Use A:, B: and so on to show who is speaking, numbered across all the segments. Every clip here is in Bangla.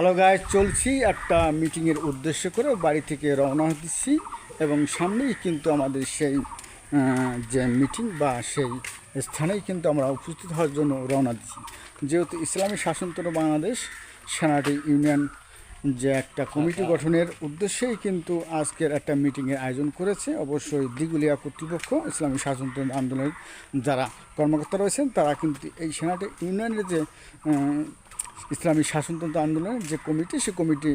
A: হ্যালো গায়ে চলছি একটা মিটিংয়ের উদ্দেশ্য করে বাড়ি থেকে রওনা দিচ্ছি এবং সামনেই কিন্তু আমাদের সেই যে মিটিং বা সেই স্থানেই কিন্তু আমরা উপস্থিত হওয়ার জন্য রওনা দিচ্ছি। যেহেতু ইসলামী শাসনতন্ত্র বাংলাদেশ সেনাটি ইউনিয়ন যে একটা কমিটি গঠনের উদ্দেশ্যেই কিন্তু আজকের একটা মিটিংয়ের আয়োজন করেছে। অবশ্যই দিগুলিয়া কর্তৃপক্ষ ইসলামী শাসনতন্ত্র আন্দোলনের যারা কর্মকর্তা রয়েছেন তারা কিন্তু এই সেনাটি ইউনিয়নের যে ইসলামী শাসনতন্ত্র আন্দোলনের যে কমিটি, সে কমিটি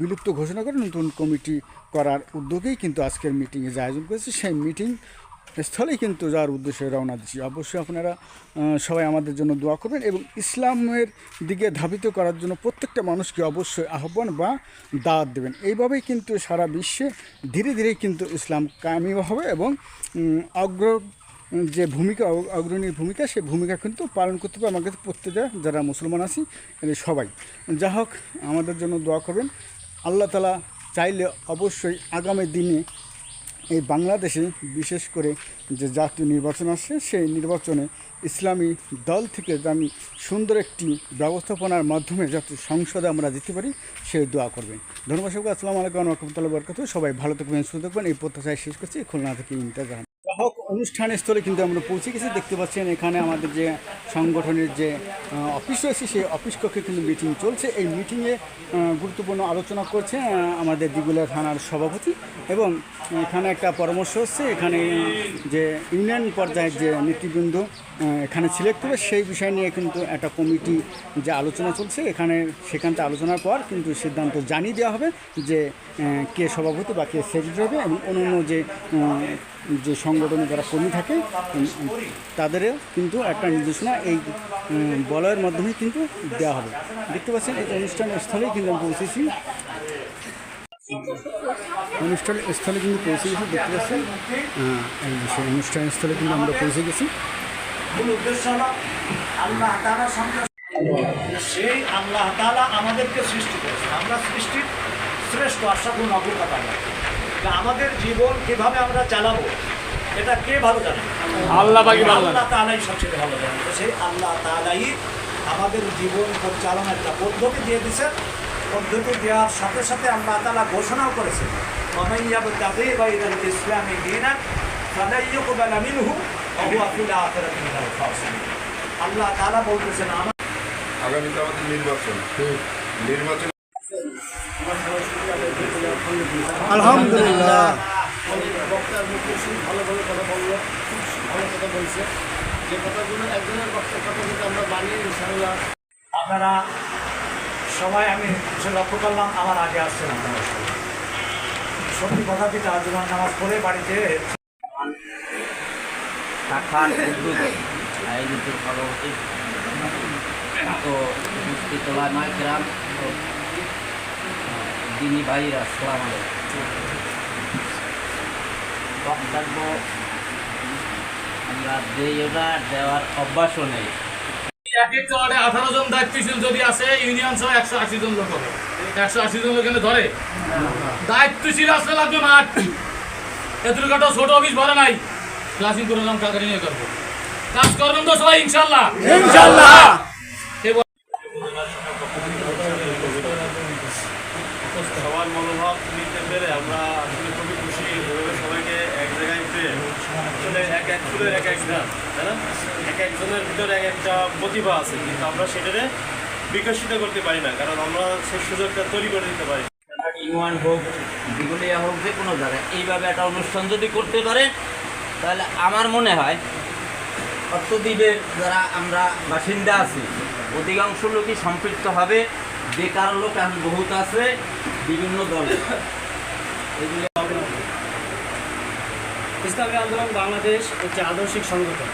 A: বিলুপ্ত ঘোষণা করে নতুন কমিটি করার উদ্যোগেই কিন্তু আজকের মিটিংয়ে যে আয়োজন করেছে, সেই মিটিং স্থলেই কিন্তু যাওয়ার উদ্দেশ্যে রওনা দিচ্ছি। অবশ্যই আপনারা সবাই আমাদের জন্য দোয়া করবেন এবং ইসলামের দিকে ধাবিত করার জন্য প্রত্যেকটা মানুষকে অবশ্যই আহ্বান বা দাওয়াত দেবেন। এইভাবেই কিন্তু সারা বিশ্বে ধীরে ধীরে কিন্তু ইসলাম কামিও হবে এবং অগ্র যে ভূমিকা অগ্রণী ভূমিকা, সে ভূমিকা কিন্তু পালন করতে হবে আমাদের প্রত্যেকটা, যারা মুসলমান আছি সবাই। যা হোক, আমাদের জন্য দোয়া করবেন। আল্লাহ তালা চাইলে অবশ্যই আগামী দিনে এই বাংলাদেশে বিশেষ করে যে জাতীয় নির্বাচন আসছে, সেই নির্বাচনে ইসলামী দল থেকে আমি সুন্দর একটি ব্যবস্থাপনার মাধ্যমে যাতে সংসদে আমরা দিতে পারি সেই দোয়া করবেন। ধন্যবাদ সবাইকে। আসসালামু আলাইকুম রহমতুল্লাহ বরকাত সবাই ভালো থাকবেন, সুস্থ থাকবেন। এই প্রত্যাশায় শেষ করছি। খুলনা থেকে ইন্টার যা হোক অনুষ্ঠান স্থলে কিন্তু আমরা পৌঁছে গেছি। দেখতে পাচ্ছেন এখানে আমাদের যে সংগঠনের যে অফিস রয়েছে, সেই অফিস কক্ষে কিন্তু মিটিং চলছে। এই মিটিংয়ে গুরুত্বপূর্ণ আলোচনা করছে আমাদের দিগুলা থানার সভাপতি এবং এখানে একটা পরামর্শ হচ্ছে, এখানে যে ইউনিয়ন পর্যায়ের যে নেতৃবৃন্দ এখানে সিলেক্ট হবে, সেই বিষয় নিয়ে কিন্তু একটা কমিটি যে আলোচনা চলছে, এখানে সেখান থেকে আলোচনার পর কিন্তু সিদ্ধান্ত জানিয়ে দেওয়া হবে যে কে সভাপতি বা কে সেক্রেটারি হবে এবং অন্য যে যে সংগঠনে যারা কর্মী থাকে তাদেরও কিন্তু একটা নির্দেশনা এই বলয়ের মাধ্যমে কিন্তু দেওয়া হবে। দেখতে পাচ্ছেন, এই অনুষ্ঠান স্থলেই কিন্তু আমি পৌঁছেছি। অনুষ্ঠান স্থলে কিন্তু পৌঁছে গেছি, দেখতে পাচ্ছেন সেই অনুষ্ঠান স্থলে কিন্তু আমরা পৌঁছে গেছি।
B: উদ্দেশ্য সেই আল্লাহ তালা আমাদেরকে সৃষ্টি করেছে আমরা সৃষ্টির শ্রেষ্ঠ আশা আশাগুণ অভিজ্ঞতা আমাদের জীবন কীভাবে আমরা চালাবো এটা কে ভালো জানে?
C: আল্লাহ বাকি ভালো
B: আল্লাহ তালাই সবচেয়ে ভালো জানে। তো সেই আল্লাহ তালাই আমাদের জীবন পরিচালনার একটা পদ্ধতি দিয়ে দিয়েছেন। পদ্ধতি দেওয়ার সাথে সাথে আল্লাহ তালা ঘোষণাও করেছেন মামাইয়াব তাদের বাইরাল ইসলামী দিনা ফালাইয়ুকবাল মিনহু ওয়া ফিল আখিরাতি মিনাল খাসিরিন আল্লাহ তাআলা বলতেছেন আমার
D: আগামীতে আমাদের নির্বাচন। নির্বাচন
A: আলহামদুলিল্লাহ।
E: বক্তার মুখে শুনে ভালোভাবে কথা বলল খুব ভালো কথা বলছে। যে কথাগুলো একজনের বক্তার কথা কিন্তু আমরা বানিয়ে ইনশাআল্লাহ।
B: আপনারা সবাই আমি সে লক্ষ্য করলাম আমার আগে আসছেন আপনারা সত্যি কথা যেটা আজমান নামাজ পড়ে বাড়িতে
F: শাখার উদ্যোগে আয়োজিত সভাপতি তো উপস্থিত ওলামা গ্রাম দিনী ভাইরা সালাম আলাইকুম। আমরা দেই ওটা দেওয়ার অভ্যাসও নেই
C: একশো আশি জন আশি লোক লাগবে ছোট অফিস নাই। করব। তো সবাই ইনশাল্লাহ
G: সবার মনোভাব নিতে পেরে আমরা আসলে খুবই খুশি এভাবে সবাইকে এক জায়গায় পেয়ে আসলে এক এক এক এক গান তাই না? এক একজনের ভিতরে এক একটা প্রতিভা আছে, কিন্তু আমরা সেটারে বিকশিত করতে পারি না, কারণ আমরা সেই সুযোগটা তৈরি করে দিতে পারি
F: ইউয়ান হোক দিগুলিয়া হোক, যে কোনো জায়গায়, এইভাবে একটা অনুষ্ঠান যদি করতে পারে, তাহলে আমার মনে হয় অর্থদ্বীপের যারা আমরা বাসিন্দা আছি, অধিকাংশ লোকই সম্পৃক্ত হবে। বেকার লোক এখন বহুত আছে, বিভিন্ন দলে। এগুলো
H: ইসলামী আন্দোলন বাংলাদেশ একটি আদর্শিক সংগঠন।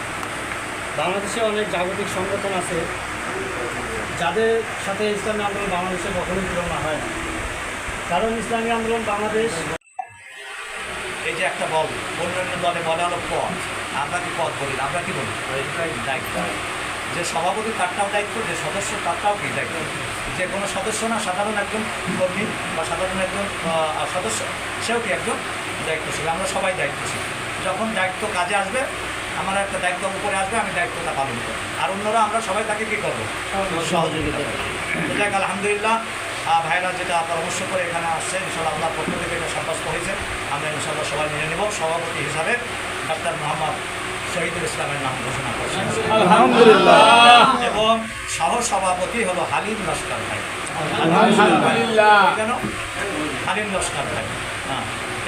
H: বাংলাদেশে অনেক জাগতিক সংগঠন আছে যাদের সাথে ইসলামী আন্দোলন বাংলাদেশে কখনোই তুলনা হয় না। কারণ ইসলামী আন্দোলন বাংলাদেশ
B: এই যে একটা বল অন্যান্য দলে বলে হলো পদ আমরা কি পদ বলি আমরা কি বলি? দায়িত্ব। যে সভাপতি তারটাও দায়িত্ব যে সদস্য তারটাও কি দায়িত্ব? যে কোনো সদস্য না সাধারণ একজন কর্মী বা সাধারণ একজন সদস্য সেও কি একজন দায়িত্বশীল? আমরা সবাই দায়িত্বশীল। যখন দায়িত্ব কাজে আসবে আমার একটা দায়িত্ব উপরে আসবে আমি দায়িত্বটা পালন করব। আর অন্যরা আমরা সবাই তাকে কী করব? সহযোগিতা যাক আলহামদুলিল্লাহ ভাইরা যেটা পরামর্শ করে এখানে আসছে ইনশাল্লাহ আপনার পক্ষ থেকে এটা সাব্যস্ত হয়েছে। আমরা ইনশাল্লাহ সবাই মেনে নেব। সভাপতি হিসাবে ডাক্তার মোহাম্মদ শহীদুল ইসলামের নাম ঘোষণা করছেন। এবং সহ সভাপতি হলো হালিম লস্কর ভাই। কেন? হালিম লস্কর ভাই। হ্যাঁ।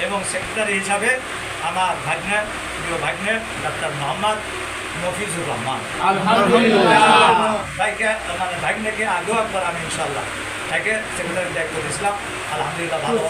B: এবং সেক্রেটারি হিসাবে আমার ভাগ্নের প্রিয় ভাগ্নের ডাক্তার মোহাম্মদ মফিজুর রহমান। ভাইকে মানে ভাগ্নেকে আগেও একবার আমি ইনশাল্লাহ তাকে সেক্রেটারি দায়িত্ব দিয়েছিলাম। আলহামদুলিল্লাহ ভালো